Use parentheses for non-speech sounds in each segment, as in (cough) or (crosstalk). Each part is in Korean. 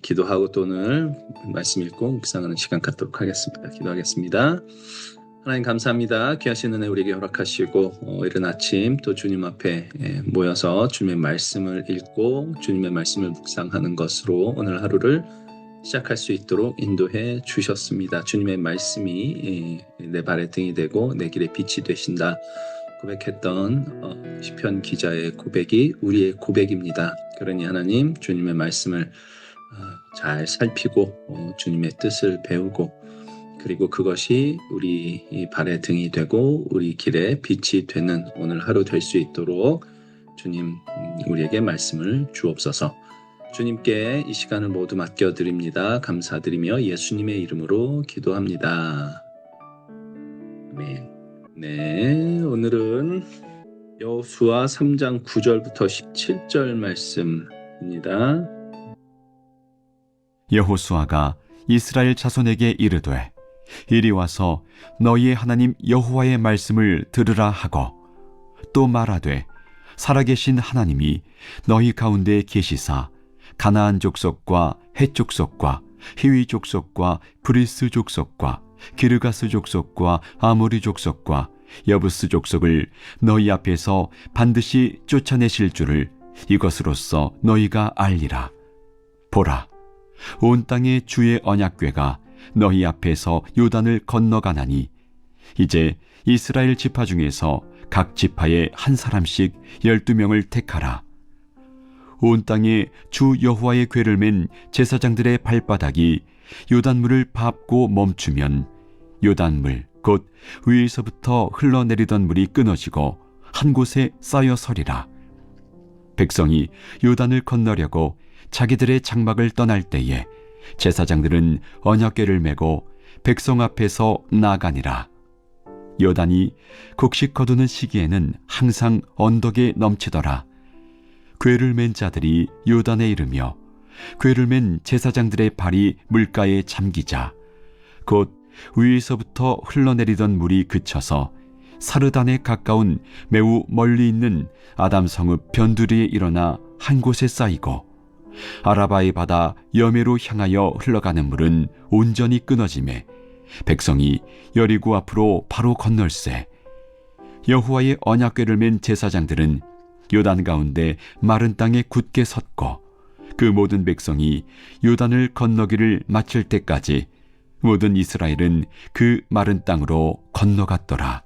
기도하고 또 오늘 말씀 읽고 묵상하는 시간 갖도록 하겠습니다. 기도하겠습니다. 하나님 감사합니다. 귀하신 은혜 우리에게 허락하시고 어, 이른 아침 또 주님 앞에 예, 모여서 주님의 말씀을 읽고 주님의 말씀을 묵상하는 것으로 오늘 하루를 시작할 수 있도록 인도해 주셨습니다. 주님의 말씀이 예, 내 발의 등이 되고 내 길의 빛이 되신다. 고백했던 어, 시편 기자의 고백이 우리의 고백입니다. 그러니 하나님 주님의 말씀을 어, 잘 살피고 어, 주님의 뜻을 배우고 그리고 그것이 우리 이 발의 등이 되고 우리 길의 빛이 되는 오늘 하루 될 수 있도록 주님 음, 우리에게 말씀을 주옵소서. 주님께 이 시간을 모두 맡겨드립니다. 감사드리며 예수님의 이름으로 기도합니다. 아멘. 네, 오늘은 여호수아 3장 9절부터 17절 말씀입니다. 여호수아가 이스라엘 자손에게 이르되 이리 와서 너희의 하나님 여호와의 말씀을 들으라 하고 또 말하되 살아계신 하나님이 너희 가운데 계시사 가나안 족속과 헷 족속과 히위 족속과 브리스 족속과 기르가스 족속과 아모리 족속과 여부스 족속을 너희 앞에서 반드시 쫓아내실 줄을 이것으로써 너희가 알리라. 보라 온 땅의 주의 언약궤가 너희 앞에서 요단을 건너가나니 이제 이스라엘 지파 중에서 각 지파에 한 사람씩 열두 명을 택하라. 온 땅에 주 여호와의 궤를 맨 제사장들의 발바닥이 요단물을 밟고 멈추면 요단물 곧 위에서부터 흘러내리던 물이 끊어지고 한 곳에 쌓여 서리라. 백성이 요단을 건너려고 자기들의 장막을 떠날 때에 제사장들은 언약궤를 메고 백성 앞에서 나가니라. 요단이 곡식 거두는 시기에는 항상 언덕에 넘치더라. 궤를 맨 자들이 요단에 이르며 궤를 맨 제사장들의 발이 물가에 잠기자 곧 위에서부터 흘러내리던 물이 그쳐서 사르단에 가까운 매우 멀리 있는 아담성읍 변두리에 일어나 한 곳에 쌓이고 아라바의 바다 여매로 향하여 흘러가는 물은 온전히 끊어짐에 백성이 여리고 앞으로 바로 건널세 여호와의 언약궤를 맨 제사장들은 요단 가운데 마른 땅에 굳게 섰고 그 모든 백성이 요단을 건너기를 마칠 때까지 모든 이스라엘은 그 마른 땅으로 건너갔더라.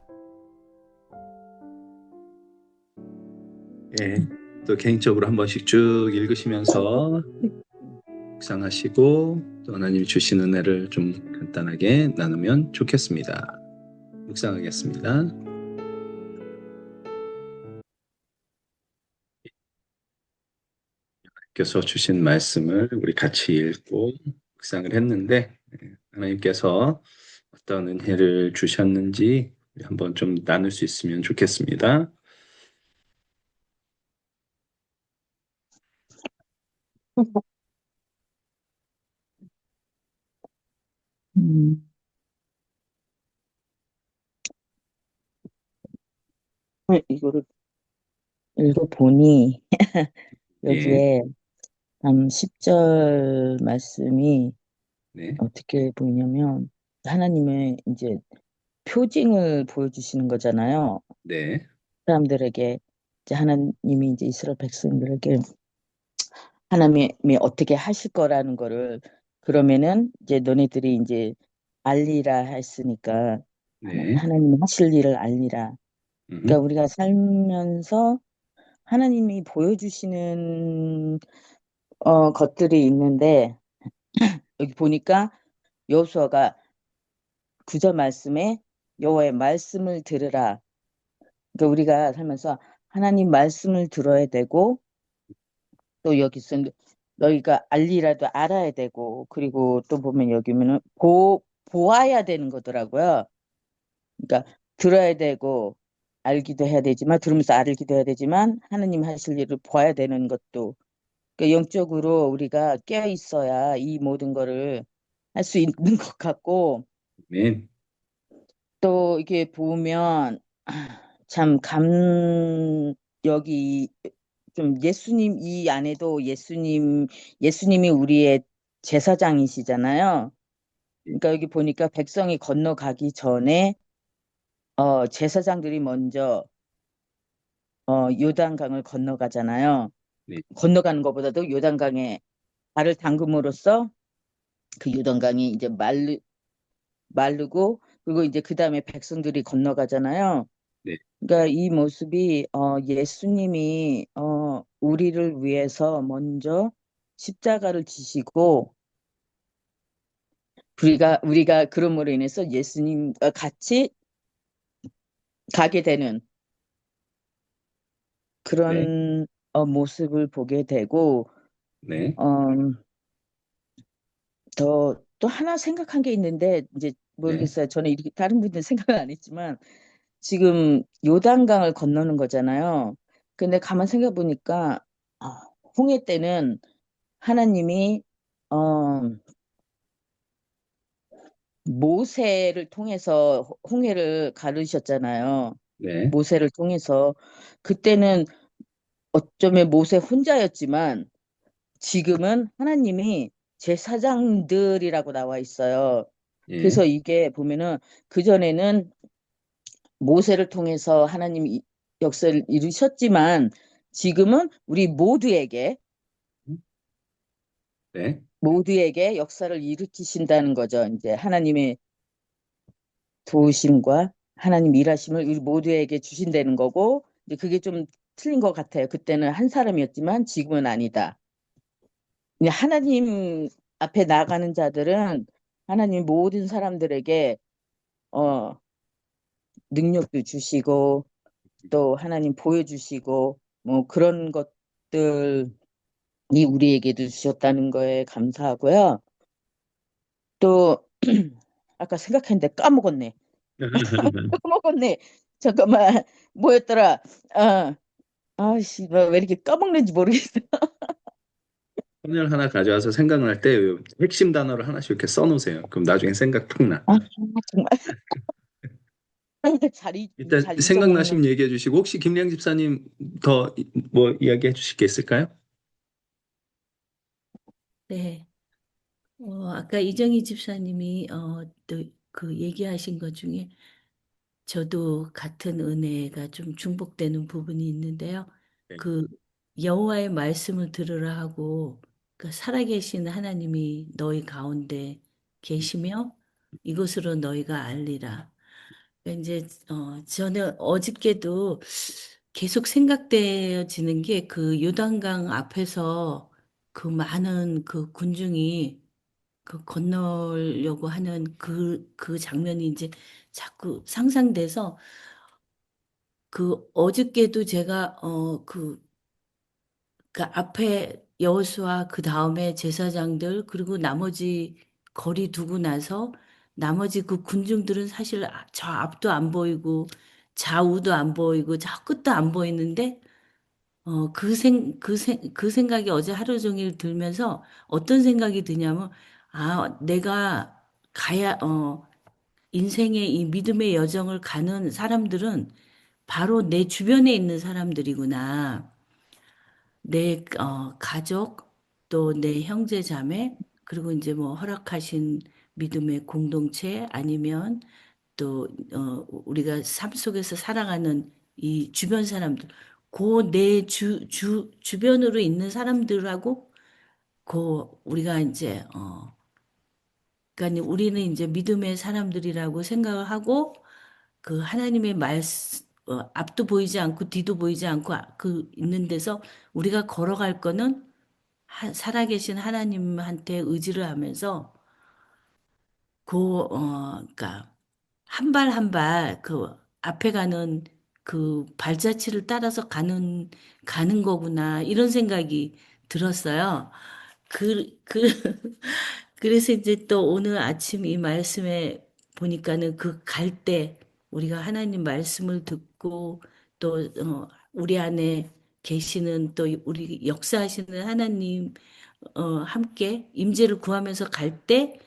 예, 또 개인적으로 한 번씩 쭉 읽으시면서 묵상하시고 또 하나님이 주신 은혜를 좀 간단하게 나누면 좋겠습니다. 묵상하겠습니다. 께서 주신 말씀을 우리 같이 읽고 묵상을 했는데 예, 하나님께서 어떤 은혜를 주셨는지 한번 좀 나눌 수 있으면 좋겠습니다. 음, 네, 이거를 읽어보니? (laughs) 예, 여기에 한 10절 말씀이 네, 어떻게 보이냐면 하나님의 이제 표징을 보여주시는 거잖아요. 네, 사람들에게. 이제 하나님이 이제 이스라엘 백성들에게 하나님이 어떻게 하실 거라는 거를 그러면은 이제 너네들이 이제 알리라 했으니까 네, 하나님 하실 일을 알리라. 음, 그러니까 우리가 살면서 하나님이 보여주시는 어, 것들이 있는데 (clears throat) 여기 보니까 여호수아가 구절 말씀에 여호와의 말씀을 들으라. 그러니까 우리가 살면서 하나님 말씀을 들어야 되고 또 여기서 너희가 알리라도 알아야 되고 그리고 또 보면 여기면은 보 보아야 되는 거더라고요. 그러니까 들어야 되고 알기도 해야 되지만 들으면서 알기도 해야 되지만 하나님 하실 일을 봐야 되는 것도 그러니까 영적으로 우리가 깨어 있어야 이 모든 거를 할 수 있는 것 같고 아멘. 또 이게 보면 참 감 여기 좀 예수님 이 안에도 예수님 예수님이 우리의 제사장이시잖아요. 그러니까 여기 보니까 백성이 건너가기 전에 어, 제사장들이 먼저 어, 요단강을 건너가잖아요. 네. 건너가는 것보다도 요단강에 발을 담금으로써 그 요단강이 이제 말르, 마르고 그리고 이제 그 다음에 백성들이 건너가잖아요. 네. 그러니까 이 모습이 어, 예수님이 어, 우리를 위해서 먼저 십자가를 지시고 우리가 우리가 그럼으로 인해서 예수님과 같이 가게 되는 그런 어, 모습을 보게 되고 네. 어, 더, 또 하나 생각한 게 있는데, 이제 모르겠어요. 저는 이렇게 다른 분들은 생각을 안 했지만, 지금 요단강을 건너는 거잖아요. 근데 가만 생각해 보니까, 아, 홍해 때는 하나님이, 어, 모세를 통해서 홍해를 가르셨잖아요. 네. 모세를 통해서. 그때는 어쩌면 모세 혼자였지만, 지금은 하나님이 제사장들이라고 나와 있어요. 예. 그래서 이게 보면은 그전에는 모세를 통해서 하나님이 역사를 이루셨지만 지금은 우리 모두에게 네. 모두에게 역사를 일으키신다는 거죠. 이제 하나님의 도우심과 하나님 일하심을 우리 모두에게 주신다는 거고 이제 그게 좀 틀린 것 같아요. 그때는 한 사람이었지만 지금은 아니다. 하나님 앞에 나가는 자들은 하나님 모든 사람들에게 어 능력도 주시고 또 하나님 보여주시고 뭐 그런 것들이 우리에게도 주셨다는 거에 감사하고요. 또 (clears throat) 아까 생각했는데 까먹었네. (laughs) 까먹었네. 잠깐만 뭐였더라? 아, 아씨 왜 이렇게 까먹는지 모르겠어. (laughs) 헌혈 하나 가져와서 생각날 때 핵심 단어를 하나씩 이렇게 써놓으세요. 그럼 나중에 생각 푹 나. 아 정말 잘, 이- 일단 잘 생각나시면 얘기해 주시고 혹시 김량 집사님 더 뭐 이야기해 주실 게 있을까요? 네. 어, 아까 이정희 집사님이 어, 또 그 얘기하신 것 중에 저도 같은 은혜가 좀 중복되는 부분이 있는데요. 네. 그 여호와의 말씀을 들으라 하고 그 살아계신 하나님이 너희 가운데 계시며 이것으로 너희가 알리라. 이제 어, 저는 어저께도 계속 생각되어지는 게 그 요단강 앞에서 그 많은 그 군중이 그 건너려고 하는 그, 그 장면이 이제 자꾸 상상돼서 그 어저께도 제가 어, 그, 그 앞에 여호수아 그 다음에 제사장들 그리고 나머지 거리 두고 나서 나머지 그 군중들은 사실 아- 저 앞도 안 보이고 좌우도 안 보이고 저 끝도 안 보이는데 어, 그 생, 그 생, 그 생각이 어제 하루 종일 들면서 어떤 생각이 드냐면, 아, 내가 가야, 어, 인생의 이 믿음의 여정을 가는 사람들은 바로 내 주변에 있는 사람들이구나. 내, 어, 가족, 또 내 형제 자매, 그리고 이제 뭐 허락하신 믿음의 공동체 아니면 또, 어, 우리가 삶 속에서 살아가는 이 주변 사람들, 그내 주, 주, 주변으로 있는 사람들하고 그 우리가 이제, 어, 그러니까 우리는 이제 믿음의 사람들이라고 생각을 하고 그 하나님의 말씀, 어, 앞도 보이지 않고 뒤도 보이지 않고 아- 그 있는 데서 우리가 걸어갈 거는 하- 살아계신 하나님한테 의지를 하면서 그, 어, 그러니까 한 발 한 발 그 앞에 가는 그 발자취를 따라서 가는 가는 거구나 이런 생각이 들었어요. 그, 그, (laughs) 그래서 이제 또 오늘 아침 이 말씀에 보니까는 그 갈 때 우리가 하나님 말씀을 듣고 또 어, 우리 안에 계시는 또 우리 역사하시는 하나님 어, 함께 임재를 구하면서 갈 때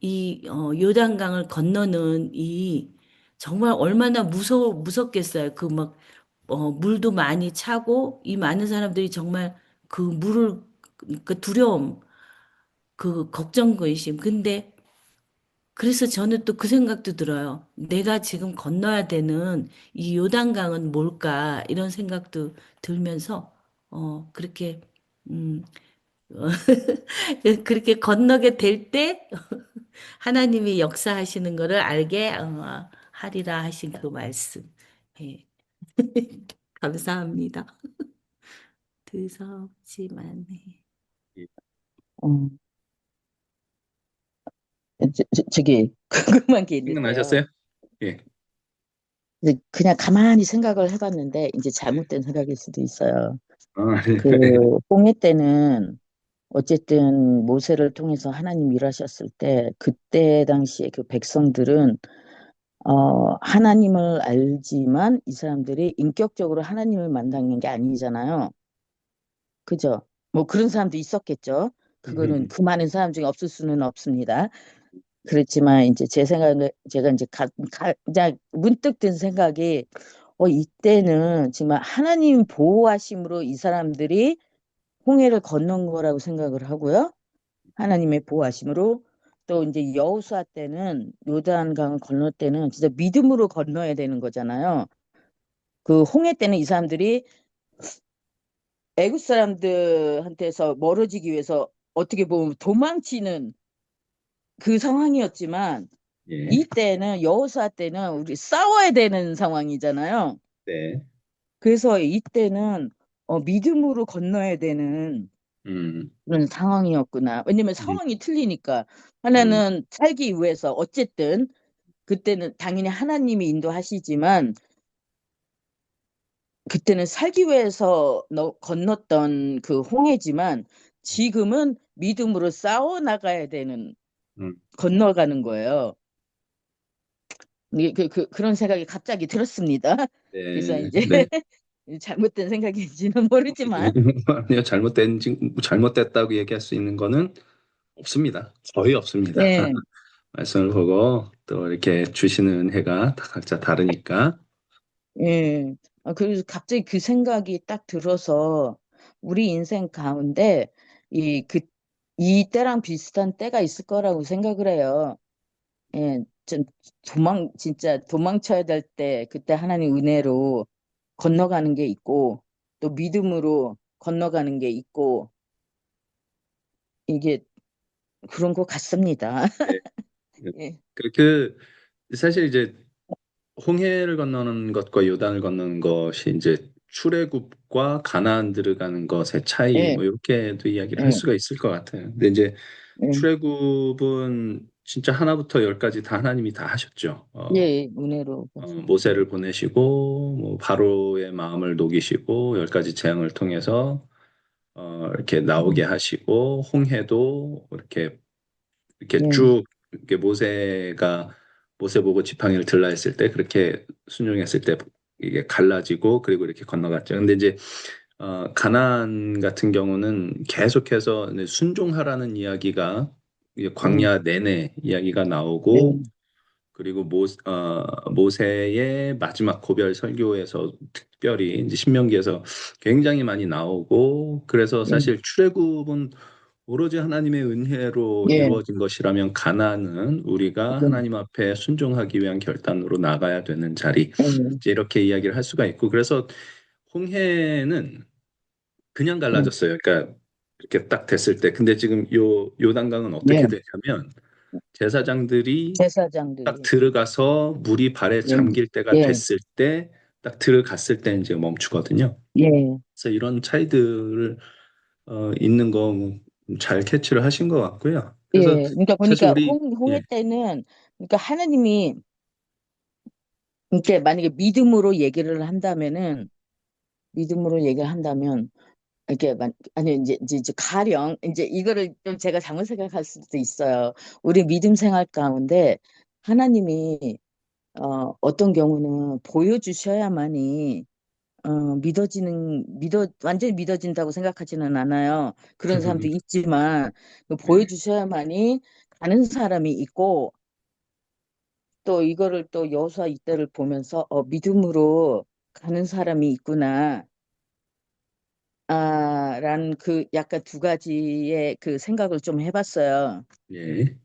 이 어, 요단강을 건너는 이 정말 얼마나 무서 무섭겠어요. 그 막 어, 물도 많이 차고 이 많은 사람들이 정말 그 물을 그 두려움 그 걱정 근심. 근데 그래서 저는 또 그 생각도 들어요. 내가 지금 건너야 되는 이 요단강은 뭘까? 이런 생각도 들면서 어 그렇게 음 어, (laughs) 그렇게 건너게 될 때 하나님이 역사하시는 거를 알게 어, 하리라 하신 그 말씀. 예. (laughs) 감사합니다. (laughs) 두서없지만 네. 어, 저, 저, 저기 (laughs) 궁금한 게 있는데요. 생각나셨어요? 예. 이제 그냥 가만히 생각을 해봤는데 이제 잘못된 생각일 수도 있어요. 아, 네. 그 홍해 때는 어쨌든 모세를 통해서 하나님 일하셨을 때 그때 당시에 그 백성들은 어, 하나님을 알지만 이 사람들이 인격적으로 하나님을 만나는 게 아니잖아요. 그죠? 뭐 그런 사람도 있었겠죠. 그거는 음. 그 많은 사람 중에 없을 수는 없습니다. 그렇지만 이제 제 생각에 제가 이제 가, 가, 그냥 문득 든 생각이 어, 이때는 정말 하나님 보호하심으로 이 사람들이 홍해를 건넌 거라고 생각을 하고요. 하나님의 보호하심으로 또 이제 여호수아 때는 요단강을 건널 때는 진짜 믿음으로 건너야 되는 거잖아요. 그 홍해 때는 이 사람들이 애굽 사람들한테서 멀어지기 위해서 어떻게 보면 도망치는 그 상황이었지만 예. 이때는 여호수아 때는 우리 싸워야 되는 상황이잖아요. 네. 그래서 이때는 어, 믿음으로 건너야 되는 음. 그런 상황이었구나. 왜냐면 상황이 틀리니까 하나는 살기 위해서 어쨌든 그때는 당연히 하나님이 인도하시지만 그때는 살기 위해서 너, 건넜던 그 홍해지만 지금은 믿음으로 싸워 나가야 되는 음. 건너가는 거예요. 이게 그, 그, 그런 생각이 갑자기 들었습니다. 네. 그래서 이제 네. 잘못된 생각인지는 (laughs) 모르지만 아니요, 잘못된, 지- 잘못됐다고 얘기할 수 있는 거는 없습니다. 거의 없습니다. 네. (laughs) 말씀을 보고 또 이렇게 주시는 은혜가 다 각자 다르니까. 예. 아, 그래서 갑자기 그 생각이 딱 들어서 우리 인생 가운데 이, 그, 이 때랑 비슷한 때가 있을 거라고 생각을 해요. 예, 좀 도망, 진짜 도망쳐야 될 때, 그때 하나님 은혜로 건너가는 게 있고, 또 믿음으로 건너가는 게 있고, 이게 그런 것 같습니다. (laughs) 예, 그, 그 사실 이제 홍해를 건너는 것과 요단을 건너는 것이 이제 출애굽과 가나안 들어가는 것의 차이 예. 뭐 이렇게도 이야기를 예. 할 수가 있을 것 같아요. 근데 이제 예, 출애굽은 진짜 하나부터 열까지 다 하나님이 다 하셨죠. 어, 예, 은혜로. 어, 모세를 보내시고 뭐 바로의 마음을 녹이시고 열 가지 재앙을 통해서 어, 이렇게 나오게 하시고 홍해도 이렇게 이렇게 예. 쭉 이렇게 모세가 모세 보고 지팡이를 들라 했을 때 그렇게 순종했을 때 이게 갈라지고 그리고 이렇게 건너갔죠. 근데 이제 어, 가나안 같은 경우는 계속해서 순종하라는 이야기가 광야 내내 이야기가 나오고 예. 그리고 모, 어, 모세의 마지막 고별 설교에서 특별히 이제 신명기에서 굉장히 많이 나오고 그래서 사실 출애굽은 오로지 하나님의 은혜로 예. 이루어진 것이라면 가나안은 우리가 네. 하나님 앞에 순종하기 위한 결단으로 나가야 되는 자리 예. 이제 이렇게 이야기를 할 수가 있고 그래서 홍해는 그냥 갈라졌어요. 그러니까 이렇게 딱 됐을 때 근데 지금 요 요단강은 어떻게 예. 되냐면 제사장들이 제사장들이. 딱 들어가서 물이 발에 잠길 때가 예. 됐을 때 딱 들어갔을 때 이제 멈추거든요. 예. 그래서 이런 차이들을 어, 있는 거 잘 캐치를 하신 것 같고요. 예, 그래서 그러니까 보니까 우리 홍, 홍해 예. 때는 그러니까 하나님이 이렇게 만약에 믿음으로 얘기를 한다면은 믿음으로 얘기를 한다면 이렇게 만 아니 이제 이제 이제 가령 이제 이거를 좀 제가 잘못 생각할 수도 있어요. 우리 믿음 생활 가운데 하나님이 어 어떤 경우는 보여주셔야만이 어 믿어지는 믿어 완전히 믿어진다고 생각하지는 않아요. 그런 사람도 있지만 그 보여주셔야만이 가는 사람이 있고 또 이거를 또 여호수아 이때를 보면서 어 믿음으로 가는 사람이 있구나. 아, 라는 그 약간 두 가지의 그 생각을 좀 해봤어요. 예,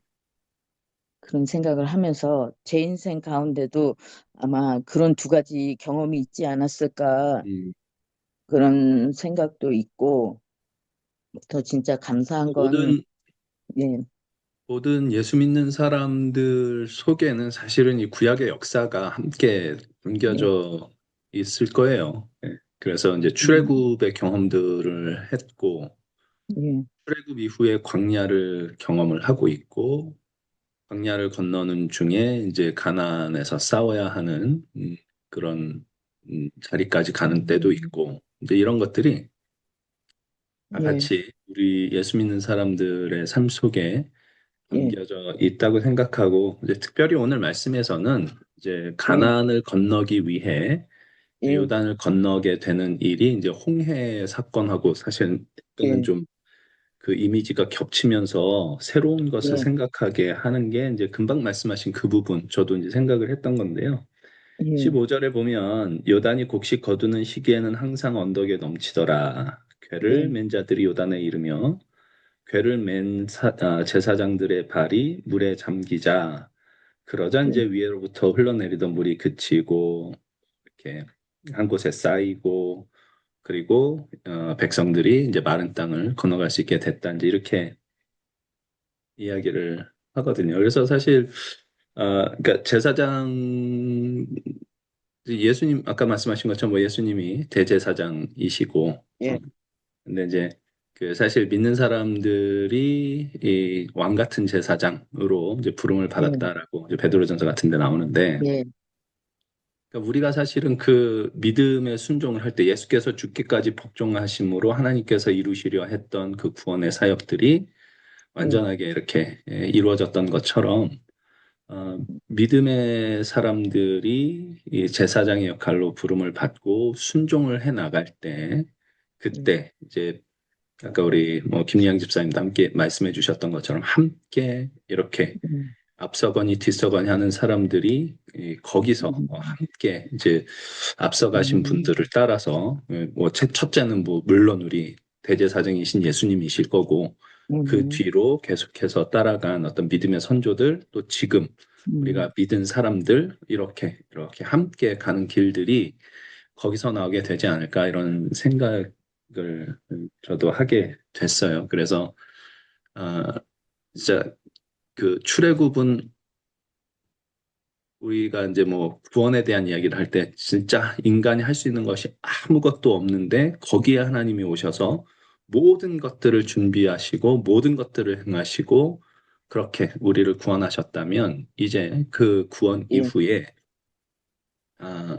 그런 생각을 하면서 제 인생 가운데도 아마 그런 두 가지 경험이 있지 않았을까 음, 그런 생각도 있고 더 진짜 감사한 건 모든 예, 모든 예수 믿는 사람들 속에는 사실은 이 구약의 역사가 함께 담겨져 있을 거예요. 예. 그래서 이제 출애굽의 경험들을 했고, 예, 출애굽 이후에 광야를 경험을 하고 있고, 광야를 건너는 중에 이제 가나안에서 싸워야 하는 음, 그런 음, 자리까지 가는 때도 있고, 이제 이런 것들이 다 예, 같이 우리 예수 믿는 사람들의 삶 속에 예, 담겨져 있다고 생각하고 이제 특별히 오늘 말씀에서는 이제 가나안을 건너기 위해 예, 요단을 건너게 되는 일이 이제 홍해 사건하고 사실은 예. 좀 그 이미지가 겹치면서 새로운 것을 예. 생각하게 하는 게 이제 금방 말씀하신 그 부분 저도 이제 생각을 했던 건데요. 예, 15절에 보면 요단이 곡식 거두는 시기에는 항상 언덕에 넘치더라. 괴를 예. 맨 자들이 요단에 이르며 괴를 맨 사- 아, 제사장들의 발이 물에 잠기자 그러자 이제 위로부터 흘러내리던 물이 그치고 이렇게 한 곳에 쌓이고 그리고 어, 백성들이 이제 마른 땅을 건너갈 수 있게 됐다 이제 이렇게 이야기를 하거든요. 그래서 사실 어, 그러니까 제사장 예수님 아까 말씀하신 것처럼 뭐 예수님이 대제사장이시고 예. 어, 근데 이제 그 사실 믿는 사람들이 이 왕 같은 제사장으로 이제 부름을 받았다라고 이제 베드로전서 같은 데 나오는데 예, 그러니까 우리가 사실은 그 믿음의 순종을 할 때 예수께서 죽기까지 복종하심으로 하나님께서 이루시려 했던 그 구원의 사역들이 완전하게 이렇게 예, 이루어졌던 것처럼 어, 믿음의 사람들이 이 제사장의 역할로 부름을 받고 순종을 해 나갈 때 그때 이제 아까 우리 뭐 김리양 집사님도 함께 말씀해 주셨던 것처럼 함께 이렇게 음, 앞서거니 뒤서거니 하는 사람들이 이 거기서 음. 어, 함께 이제 앞서가신 음. 분들을 따라서 예, 뭐 첫- 첫째는 뭐 물론 우리 대제사장이신 예수님이실 거고 그 음, 뒤로 계속해서 따라간 어떤 믿음의 선조들 또 지금 음. 우리가 믿은 사람들 이렇게 이렇게 함께 가는 길들이 거기서 나오게 되지 않을까 이런 생각을 저도 하게 됐어요. 그래서 아 진짜 그 출애굽은 우리가 이제 뭐 구원에 대한 이야기를 할 때 진짜 인간이 할 수 있는 것이 아무것도 없는데 거기에 하나님이 오셔서 모든 것들을 준비하시고 모든 것들을 행하시고 그렇게 우리를 구원하셨다면 이제 그 구원 예. 이후에 아,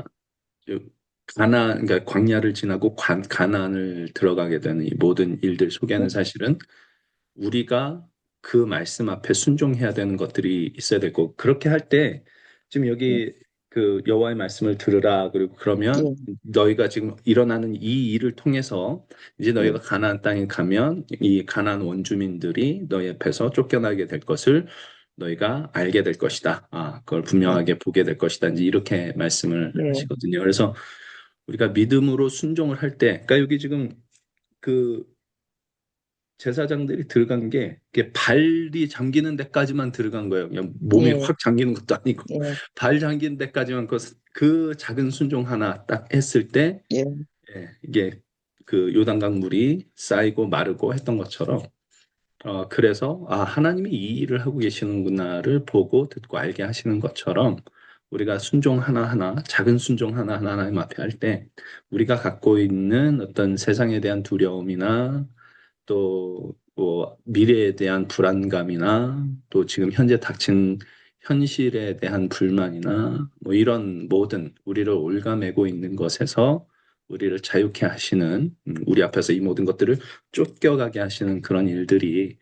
요 가나 그러니까 광야를 지나고 관, 가나안을 들어가게 되는 이 모든 일들 속에는 사실은 우리가 그 말씀 앞에 순종해야 되는 것들이 있어야 되고 그렇게 할 때 지금 여기 그 여호와의 말씀을 들으라 그리고 그러면 너희가 지금 일어나는 이 일을 통해서 이제 너희가 가나안 땅에 가면 이 가나안 원주민들이 너희 앞에서 쫓겨나게 될 것을 너희가 알게 될 것이다. 아, 그걸 분명하게 보게 될 것이다. 이제 이렇게 말씀을 네. 하시거든요. 그래서 우리가 믿음으로 순종을 할 때, 그러니까 여기 지금 그 제사장들이 들어간 게 발이 잠기는 데까지만 들어간 거예요. 그냥 몸이 예. 확 잠기는 것도 아니고 예, 발 잠기는 데까지만 그, 그 작은 순종 하나 딱 했을 때 예, 예, 이게 그 요단강 물이 쌓이고 마르고 했던 것처럼 어, 그래서 아 하나님이 이 일을 하고 계시는구나를 보고 듣고 알게 하시는 것처럼 우리가 순종 하나하나 작은 순종 하나하나 하나님 앞에 할 때 우리가 갖고 있는 어떤 세상에 대한 두려움이나 또 뭐 미래에 대한 불안감이나 또 지금 현재 닥친 현실에 대한 불만이나 뭐 이런 모든 우리를 올가매고 있는 것에서 우리를 자유케 하시는 음, 우리 앞에서 이 모든 것들을 쫓겨가게 하시는 그런 일들이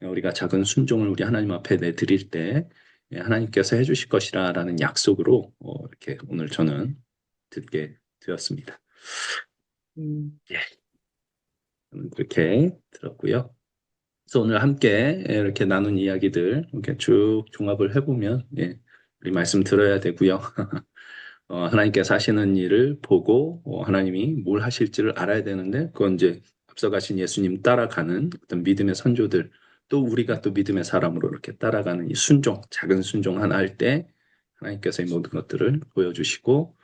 우리가 작은 순종을 우리 하나님 앞에 내드릴 때 예, 하나님께서 해주실 것이라라는 약속으로 어, 이렇게 오늘 저는 듣게 되었습니다. 음, 저는 그렇게 들었고요. 그래서 오늘 함께 이렇게 나눈 이야기들 이렇게 쭉 종합을 해보면 예, 우리 말씀 들어야 되고요. (laughs) 어, 하나님께서 하시는 일을 보고 어, 하나님이 뭘 하실지를 알아야 되는데 그건 이제 앞서가신 예수님 따라가는 어떤 믿음의 선조들 또 우리가 또 믿음의 사람으로 이렇게 따라가는 이 순종, 작은 순종 하나 할 때 하나님께서 이 모든 것들을 보여주시고 어,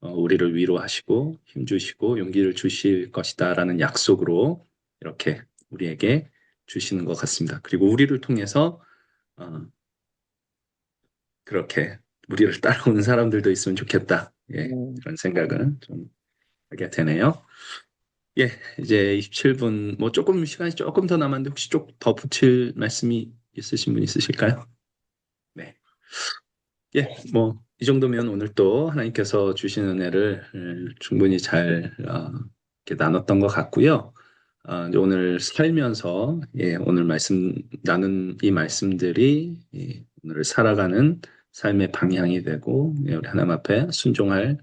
우리를 위로하시고 힘주시고 용기를 주실 것이다 라는 약속으로 이렇게 우리에게 주시는 것 같습니다. 그리고 우리를 통해서 어, 그렇게 우리를 (laughs) 따라오는 사람들도 있으면 좋겠다. 예, 음. 그런 생각을 좀 하게 되네요. 예, 이제 27분, 뭐 조금 시간이 조금 더 남았는데 혹시 좀 더 붙일 말씀이 있으신 분 있으실까요? 네. 예, 뭐 이 정도면 오늘 또 하나님께서 주신 은혜를 음, 충분히 잘 어, 나눴던 것 같고요. 어, 오늘 살면서 예, 오늘 말씀 나눈 이 말씀들이 예, 오늘 살아가는 삶의 방향이 되고 예, 우리 하나님 앞에 순종할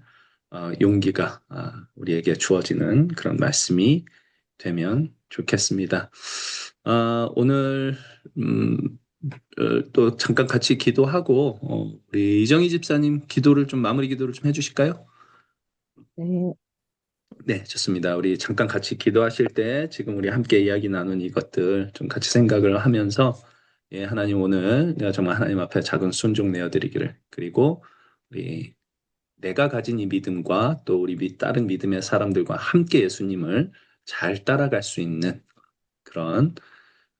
어, 용기가 아, 우리에게 주어지는 그런 말씀이 되면 좋겠습니다. 아, 오늘 음, 어, 또 잠깐 같이 기도하고 어, 우리 이정희 집사님 기도를 좀 마무리 기도를 좀 해주실까요? 네, 네, 좋습니다. 우리 잠깐 같이 기도하실 때 지금 우리 함께 이야기 나눈 이것들 좀 같이 생각을 하면서 예, 하나님 오늘 내가 정말 하나님 앞에 작은 순종 내어드리기를 그리고 우리 내가 가진 이 믿음과 또 우리 밑 다른 믿음의 사람들과 함께 예수님을 잘 따라갈 수 있는 그런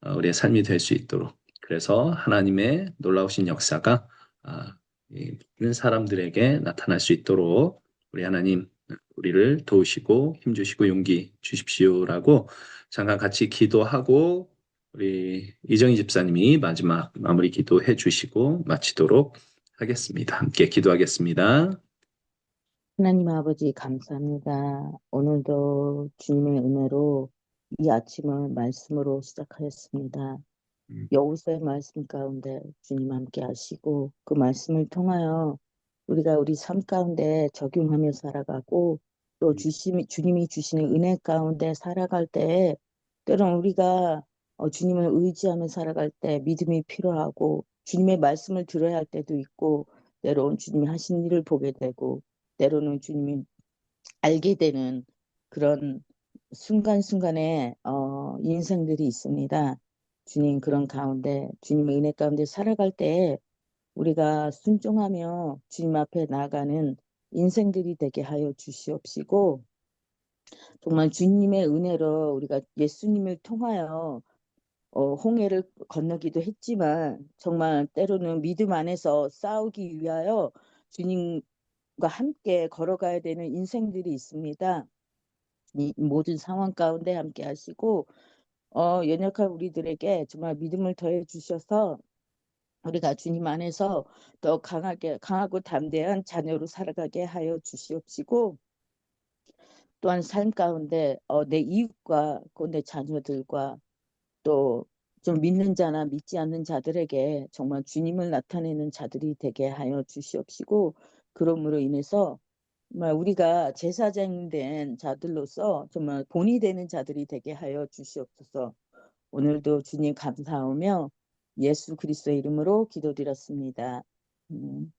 어, 우리의 삶이 될 수 있도록 그래서 하나님의 놀라우신 역사가 아, 이 모든 사람들에게 나타날 수 있도록 우리 하나님 우리를 도우시고 힘주시고 용기 주십시오라고 잠깐 같이 기도하고 우리 이정희 집사님이 마지막 마무리 기도해 주시고 마치도록 하겠습니다. 함께 기도하겠습니다. 하나님 아버지 감사합니다. 오늘도 주님의 은혜로 이 아침을 말씀으로 시작하였습니다. 음. 여호수아의 말씀 가운데 주님 함께 하시고 그 말씀을 통하여 우리가 우리 삶 가운데 적용하며 살아가고 또 음. 주심이, 주님이 주시는 은혜 가운데 살아갈 때 때론 우리가 어, 주님을 의지하며 살아갈 때 믿음이 필요하고 주님의 말씀을 들어야 할 때도 있고 때로는 주님이 하신 일을 보게 되고 때로는 주님이 알게 되는 그런 순간순간의 어, 인생들이 있습니다. 주님 그런 가운데 주님의 은혜 가운데 살아갈 때 우리가 순종하며 주님 앞에 나아가는 인생들이 되게 하여 주시옵시고 정말 주님의 은혜로 우리가 예수님을 통하여 어, 홍해를 건너기도 했지만 정말 때로는 믿음 안에서 싸우기 위하여 주님과 함께 걸어가야 되는 인생들이 있습니다. 이 모든 상황 가운데 함께 하시고 어, 연약한 우리들에게 정말 믿음을 더해 주셔서 우리가 주님 안에서 더 강하게 강하고 담대한 자녀로 살아가게 하여 주시옵시고 또한 삶 가운데 어, 내 이웃과 그내 자녀들과 또 좀 믿는 자나 믿지 않는 자들에게 정말 주님을 나타내는 자들이 되게 하여 주시옵시고 그러므로 인해서 정말 우리가 제사장 된 자들로서 정말 본이 되는 자들이 되게 하여 주시옵소서. 오늘도 주님 감사하며 예수 그리스도의 이름으로 기도드렸습니다. 음.